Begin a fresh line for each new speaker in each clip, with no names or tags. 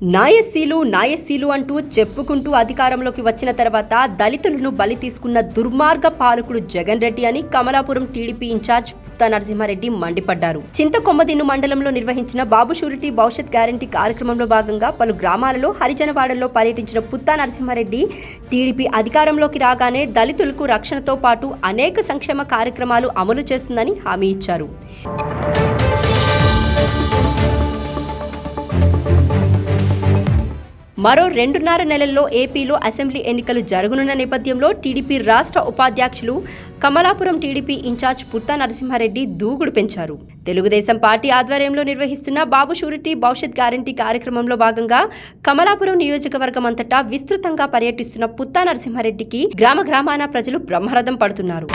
నాయస్సీలు నాయస్సీలు అంటూ చెప్పుకుంటూ అధికారంలోకి వచ్చిన తర్వాత దళితులను బలి తీసుకున్న దుర్మార్గ పాలకుడు జగన్ రెడ్డి అని కమలాపురం టీడీపీ ఇన్ఛార్జ్ పుత్త నరసింహారెడ్డి మండిపడ్డారు. చింతకొమ్మదిన్ను మండలంలో నిర్వహించిన బాబు షూరిటీ భవిష్యత్ గ్యారంటీ కార్యక్రమంలో భాగంగా పలు గ్రామాలలో హరిజనవాడల్లో పర్యటించిన పుత్తా నరసింహారెడ్డి టీడీపీ అధికారంలోకి రాగానే దళితులకు రక్షణతో పాటు అనేక సంక్షేమ కార్యక్రమాలు అమలు చేస్తుందని హామీ ఇచ్చారు. మరో రెండున్నర నెలల్లో ఏపీలో అసెంబ్లీ ఎన్నికలు జరగనున్న నేపథ్యంలో టీడీపీ రాష్ట్ర ఉపాధ్యక్షులు కమలాపురం టీడీపీ ఇన్ఛార్జ్ పుత్తా నరసింహారెడ్డి దూకుడు పెంచారు. తెలుగుదేశం పార్టీ ఆధ్వర్యంలో నిర్వహిస్తున్న బాబు షూరిటీ భవిష్యత్ గ్యారంటీ కార్యక్రమంలో భాగంగా కమలాపురం నియోజకవర్గం అంతటా విస్తృతంగా పర్యటిస్తున్న పుత్తా నరసింహారెడ్డికి గ్రామ గ్రామాన ప్రజలు బ్రహ్మరథం పడుతున్నారు.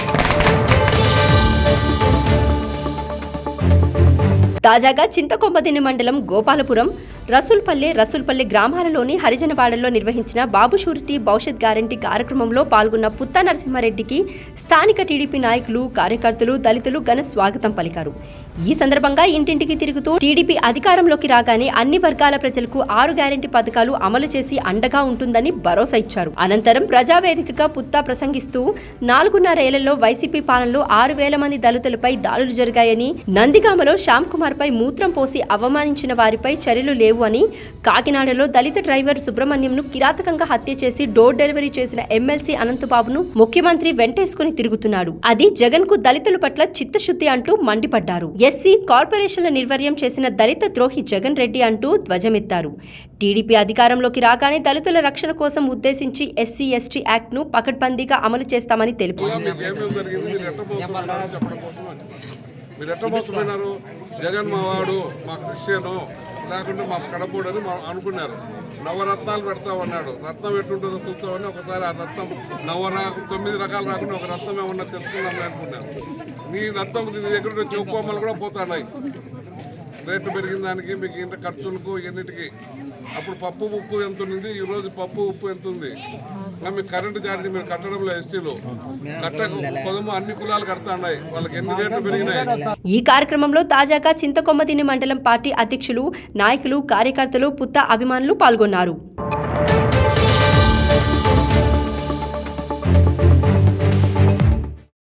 తాజాగా చింతకొమ్మదిని మండలం గోపాలపురం రసూల్పల్లె రసూల్పల్లె గ్రామాలలోని హరిజనవాడలో నిర్వహించిన బాబు షూరిటీ భవిష్యత్ గ్యారంటీ కార్యక్రమంలో పాల్గొన్న పుత్తా నరసింహారెడ్డికి స్థానిక టీడీపీ నాయకులు కార్యకర్తలు దళితులు ఘన స్వాగతం పలికారు. ఈ సందర్భంగా ఇంటింటికి తిరుగుతూ టీడీపీ అధికారంలోకి రాగానే అన్ని వర్గాల ప్రజలకు ఆరు గ్యారంటీ పథకాలు అమలు చేసి అండగా ఉంటుందని భరోసా ఇచ్చారు. అనంతరం ప్రజావేదికగా పుత్తా ప్రసంగిస్తూ నాలుగున్నరేళ్ళలో వైసీపీ పాలనలో ఆరు వేల మంది దళితులపై దాడులు జరిగాయని నందిగామలో శ్యామ్ కుమార్ పై మూత్రం పోసి అవమానించిన వారిపై చర్యలు లేవు అని కాకినాడలో దళిత డ్రైవర్ సుబ్రహ్మణ్యంను కిరాతకంగా హత్య చేసి డోర్ డెలివరీ చేసిన ఎమ్మెల్సీ అనంతబాబును ముఖ్యమంత్రి వెంటేసుకుని తిరుగుతున్నాడు. అది జగన్కు దళితుల పట్ల చిత్తశుద్ధి అంటూ మండిపడ్డారు. ఎస్సీ కార్పొరేషన్ల నిర్వర్యం చేసిన దళిత ద్రోహి జగన్ రెడ్డి అంటూ ధ్వజమెత్తారు. టీడీపీ అధికారంలోకి రాగానే దళితుల రక్షణ కోసం ఉద్దేశించి ఎస్సీ ఎస్టీ యాక్ట్ను పకడ్బందీగా అమలు చేస్తామని తెలిపారు.
జగన్ మావాడు మా క్రిస్టియను లేకుంటే మా కడపూడు మా అనుకున్నారు. నవరత్నాలు పెడతామన్నాడు. రత్నం ఎట్టుంటుందో చూస్తామని ఒకసారి ఆ రత్నం నవ తొమ్మిది రకాలు రాకుండా ఒక రత్నం ఏమన్నా తెలుసుకున్నాం అనుకున్నాను నీ రత్నం నీ దగ్గర ఉన్న చెప్పుకోమలు కూడా పోతున్నాయి. రేటు పెరిగిన దానికి మీకు ఇంత ఖర్చులకు ఎన్నిటికి అప్పుడు పప్పు ఉప్పు ఎంత ఉంది ఈ రోజు పప్పు ఉప్పు ఎంత ఉంది? మీకు కరెంటు ఛార్జ్ మీరు కట్టడంలో ఎస్సీలు. కట్టకు పొదము అన్ని కులాలు కడతాయి వాళ్ళకి ఎన్ని రేట్లు పెరిగినాయి?
ఈ కార్యక్రమంలో తాజాగా చింతకొమ్మతిని మండలం పార్టీ అధ్యక్షులు నాయకులు కార్యకర్తలు పుత్త అభిమానులు పాల్గొన్నారు.